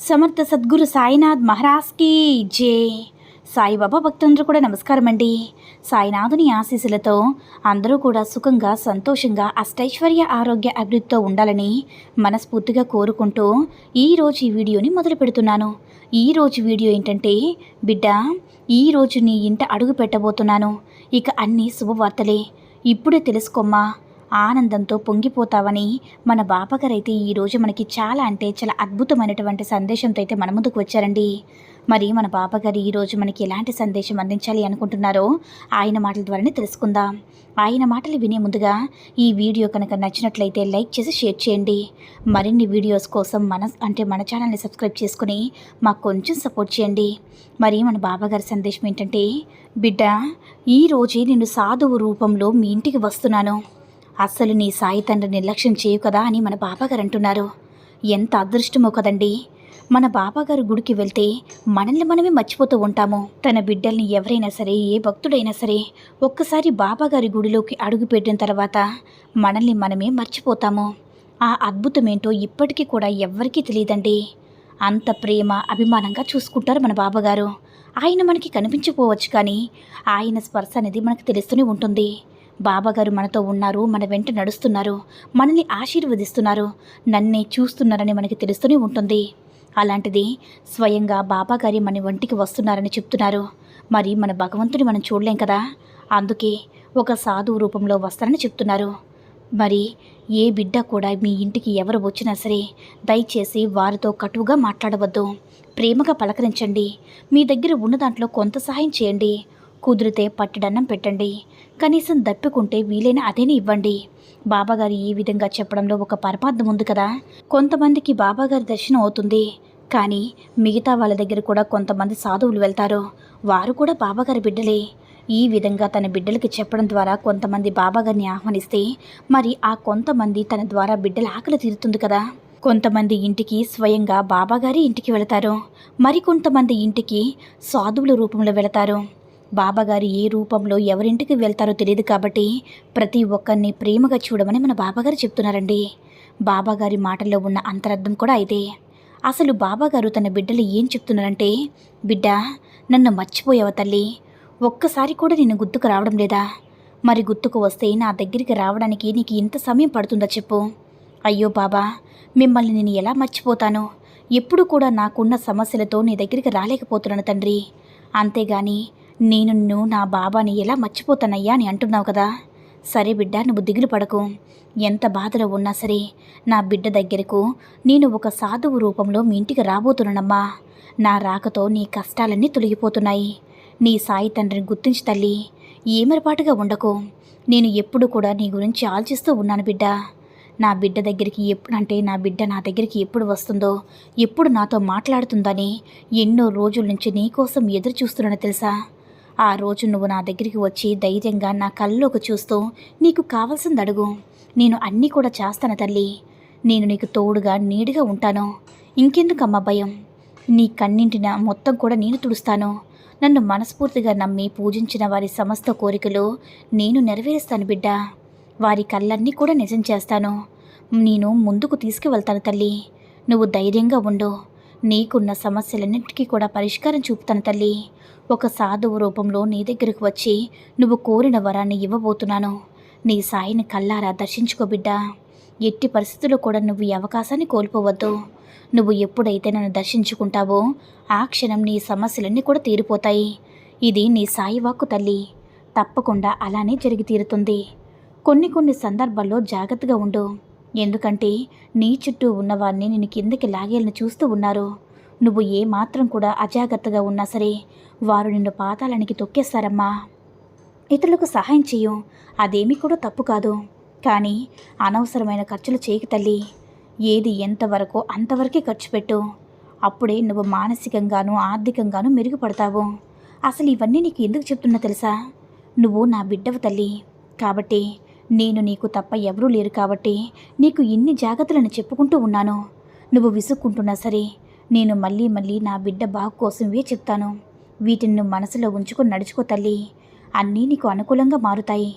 Samartha Sadguru Sainath మహారాజ్కి జే. సాయిబాబా భక్తులందరూ కూడా నమస్కారం అండి సాయినాథుని ఆశీస్సులతో అందరూ కూడా సుఖంగా సంతోషంగా అష్టైశ్వర్య ఆరోగ్య అభివృద్ధితో ఉండాలని మనస్ఫూర్తిగా కోరుకుంటూ ఈరోజు ఈ వీడియోని మొదలు పెడుతున్నాను. ఈరోజు వీడియో ఏంటంటే బిడ్డ ఈరోజు నీ ఇంట అడుగు పెట్టబోతున్నాను. ఇక అన్నీ శుభవార్తలే. ఇప్పుడే తెలుసుకోమ్మా. ఆనందంతో పొంగిపోతావని మన బాపగారైతే ఈరోజు మనకి చాలా అంటే చాలా అద్భుతమైనటువంటి సందేశంతో అయితే మన ముందుకు వచ్చారండి. మరి మన బాబాగారు ఈరోజు మనకి ఎలాంటి సందేశం అందించాలి అనుకుంటున్నారో ఆయన మాటల ద్వారానే తెలుసుకుందాం. ఆయన మాటలు వినే ముందుగా ఈ వీడియో కనుక నచ్చినట్లయితే లైక్ చేసి షేర్ చేయండి. మరిన్ని వీడియోస్ కోసం మన అంటే మన ఛానల్ని సబ్స్క్రైబ్ చేసుకుని మాకు కొంచెం సపోర్ట్ చేయండి. మరి మన బాబాగారి సందేశం ఏంటంటే బిడ్డ ఈరోజే నేను సాధువు రూపంలో మీ ఇంటికి వస్తున్నాను. అస్సలు నీ సాయి తండ్రి నిర్లక్ష్యం చేయు కదా అని మన బాబాగారు అంటున్నారు. ఎంత అదృష్టమో కదండి. మన బాబాగారు గుడికి వెళ్తే మనల్ని మనమే మర్చిపోతూ ఉంటాము. తన బిడ్డల్ని ఎవరైనా సరే ఏ భక్తుడైనా సరే ఒక్కసారి బాబాగారి గుడిలోకి అడుగుపెట్టిన తర్వాత మనల్ని మనమే మర్చిపోతాము. ఆ అద్భుతమేంటో ఇప్పటికీ కూడా ఎవ్వరికీ తెలియదండి. అంత ప్రేమ అభిమానంగా చూసుకుంటారు మన బాబాగారు. ఆయన మనకి కనిపించకపోవచ్చు కానీ ఆయన స్పర్శ అనేది మనకు తెలుస్తూనే ఉంటుంది. బాబాగారు మనతో ఉన్నారు మన వెంట నడుస్తున్నారు మనల్ని ఆశీర్వదిస్తున్నారు నన్నే చూస్తున్నారని మనకి తెలుస్తూనే ఉంటుంది. అలాంటిది స్వయంగా బాబాగారి మన వంటికి వస్తున్నారని చెప్తున్నారు. మరి మన భగవంతుని మనం చూడలేం కదా? అందుకే ఒక సాధువు రూపంలో వస్తారని చెప్తున్నారు. మరి ఏ బిడ్డ కూడా మీ ఇంటికి ఎవరు వచ్చినా సరే దయచేసి వారితో కటువుగా మాట్లాడవద్దు. ప్రేమగా పలకరించండి. మీ దగ్గర ఉన్న దాంట్లో కొంత సహాయం చేయండి. కుదిరితే పట్టడన్నం పెట్టండి. కనీసం దప్పుకుంటే వీలైన అదేనే ఇవ్వండి. బాబాగారు ఈ విధంగా చెప్పడంలో ఒక పరమార్థం ఉంది కదా. కొంతమందికి బాబాగారి దర్శనం అవుతుంది. కానీ మిగతా వాళ్ళ దగ్గర కూడా కొంతమంది సాధువులు వెళ్తారు. వారు కూడా బాబాగారి బిడ్డలే. ఈ విధంగా తన బిడ్డలకి చెప్పడం ద్వారా కొంతమంది బాబాగారిని ఆహ్వానిస్తే మరి ఆ కొంతమంది తన ద్వారా బిడ్డల ఆకలి తీరుతుంది కదా. కొంతమంది ఇంటికి స్వయంగా బాబాగారి ఇంటికి వెళతారు. మరికొంతమంది ఇంటికి సాధువుల రూపంలో వెళతారు. బాబాగారు ఏ రూపంలో ఎవరింటికి వెళ్తారో తెలియదు కాబట్టి ప్రతి ఒక్కరిని ప్రేమగా చూడమని మన బాబాగారు చెప్తున్నారండి. బాబాగారి మాటల్లో ఉన్న అంతరార్థం కూడా అయితే అసలు బాబాగారు తన బిడ్డలు ఏం చెప్తున్నారంటే బిడ్డ నన్ను మర్చిపోయావు తల్లి? ఒక్కసారి కూడా నేను గుర్తుకు రావడం లేదా? మరి గుర్తుకు వస్తే నా దగ్గరికి రావడానికి నీకు ఇంత సమయం పడుతుందా చెప్పు. అయ్యో బాబా మిమ్మల్ని నేను ఎలా మర్చిపోతాను? ఎప్పుడు కూడా నాకున్న సమస్యలతో నీ దగ్గరికి రాలేకపోతున్నాను తండ్రి. అంతేగాని నేను నిన్ను నా బాబాని ఎలా మర్చిపోతానయ్యా అని అంటున్నావు కదా? సరే బిడ్డ నువ్వు దిగులు పడకు. ఎంత బాధలో ఉన్నా సరే నా బిడ్డ దగ్గరకు నేను ఒక సాధువు రూపంలో మీ ఇంటికి రాబోతున్నానమ్మా. నా రాకతో నీ కష్టాలన్నీ తొలగిపోతున్నాయి. నీ సాయి తండ్రిని గుర్తించి తల్లి ఏమరపాటుగా ఉండకు. నేను ఎప్పుడు కూడా నీ గురించి ఆలోచిస్తూ ఉన్నాను బిడ్డ. నా బిడ్డ దగ్గరికి ఎప్పుడు అంటే నా బిడ్డ నా దగ్గరికి ఎప్పుడు వస్తుందో ఎప్పుడు నాతో మాట్లాడుతుందని ఎన్నో రోజుల నుంచి నీకోసం ఎదురు చూస్తున్నాను తెలుసా? ఆ రోజు నువ్వు నా దగ్గరికి వచ్చి ధైర్యంగా నా కళ్ళలోకి చూస్తూ నీకు కావాల్సింది అడుగు. నేను అన్నీ కూడా చేస్తాను తల్లి. నేను నీకు తోడుగా నీడుగా ఉంటాను. ఇంకెందుకమ్మా భయం? నీ కన్నింటిన మొత్తం కూడా నేను తుడుస్తాను. నన్ను మనస్ఫూర్తిగా నమ్మి పూజించిన వారి సమస్త కోరికలు నేను నెరవేరుస్తాను బిడ్డ. వారి కళ్ళన్నీ కూడా నిజం చేస్తాను. నేను ముందుకు తీసుకువెళ్తాను తల్లి. నువ్వు ధైర్యంగా ఉండు. నీకున్న సమస్యలన్నింటికీ కూడా పరిష్కారం చూపుతాను తల్లి. ఒక సాధువు రూపంలో నీ దగ్గరకు వచ్చి నువ్వు కోరిన వరాన్ని ఇవ్వబోతున్నాను. నీ సాయిని కల్లారా దర్శించుకో బిడ్డ. ఎట్టి పరిస్థితుల్లో కూడా నువ్వు ఈ అవకాశాన్ని కోల్పోవద్దు. నువ్వు ఎప్పుడైతే నన్ను దర్శించుకుంటావో ఆ క్షణం నీ సమస్యలన్నీ కూడా తీరిపోతాయి. ఇది నీ సాయి వాక్కు తల్లి. తప్పకుండా అలానే జరిగి తీరుతుంది. కొన్ని కొన్ని సందర్భాల్లో జాగ్రత్తగా ఉండు. ఎందుకంటే నీ చుట్టూ ఉన్నవారిని నేను కిందకి లాగేలను చూస్తూ ఉన్నారు. నువ్వు ఏ మాత్రం కూడా అజాగ్రత్తగా ఉన్నా సరే వారు నిన్ను పాతాలనికి తొక్కేస్తారమ్మా. ఇతరులకు సహాయం చేయు అదేమీ కూడా తప్పు కాదు. కానీ అనవసరమైన ఖర్చులు చేయకు తల్లి. ఏది ఎంతవరకో అంతవరకే ఖర్చు పెట్టు. అప్పుడే నువ్వు మానసికంగాను ఆర్థికంగాను మెరుగుపడతావు. అసలు ఇవన్నీ నీకు ఎందుకు చెప్తున్నా తెలుసా? నువ్వు నా బిడ్డవు తల్లి. కాబట్టి నేను నీకు తప్ప ఎవరూ లేరు కాబట్టి నీకు ఇన్ని జాగ్రత్తలను చెప్పుకుంటూ ఉన్నాను. నువ్వు విసుక్కుంటున్నా సరే నేను మళ్ళీ మళ్ళీ నా బిడ్డ బాగు కోసమే చెప్తాను. వీటిని నువ్వు మనసులో ఉంచుకొని నడుచుకో తల్లి. అన్నీ నీకు అనుకూలంగా మారుతాయి.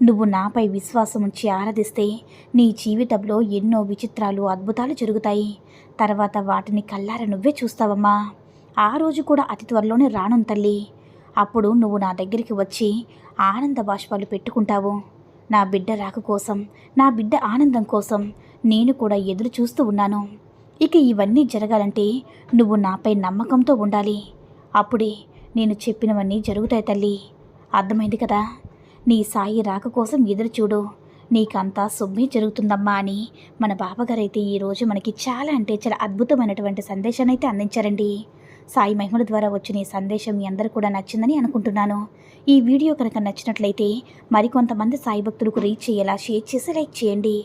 నువ్వు నాపై విశ్వాసం ఉంచి ఆరాధిస్తే నీ జీవితంలో ఎన్నో విచిత్రాలు అద్భుతాలు జరుగుతాయి. తర్వాత వాటిని కల్లార నువ్వే చూస్తావమ్మా. ఆ రోజు కూడా అతి త్వరలోనే రాను తల్లి. అప్పుడు నువ్వు నా దగ్గరికి వచ్చి ఆనంద బాష్పాలు పెట్టుకుంటావు. నా బిడ్డ రాక కోసం నా బిడ్డ ఆనందం కోసం నేను కూడా ఎదురు చూస్తూ ఉన్నాను. ఇక ఇవన్నీ జరగాలంటే నువ్వు నాపై నమ్మకంతో ఉండాలి. అప్పుడే నేను చెప్పినవన్నీ జరుగుతాయి తల్లి. అర్థమైంది కదా? నీ సాయి రాక కోసం ఎదురు చూడు. నీకంతా సొమ్మే జరుగుతుందమ్మా అని మన బాబాగారైతే ఈరోజు మనకి చాలా అంటే చాలా అద్భుతమైనటువంటి సందేశాన్ని అయితే అందించారండి. సాయి మహిమల ద్వారా వచ్చిన ఈ సందేశం మీ అందరూ కూడా నచ్చిందని అనుకుంటున్నాను. ఈ వీడియో కనుక నచ్చినట్లయితే మరికొంతమంది సాయి భక్తులకు రీచ్ అయ్యేలా షేర్ చేసి లైక్ చేయండి.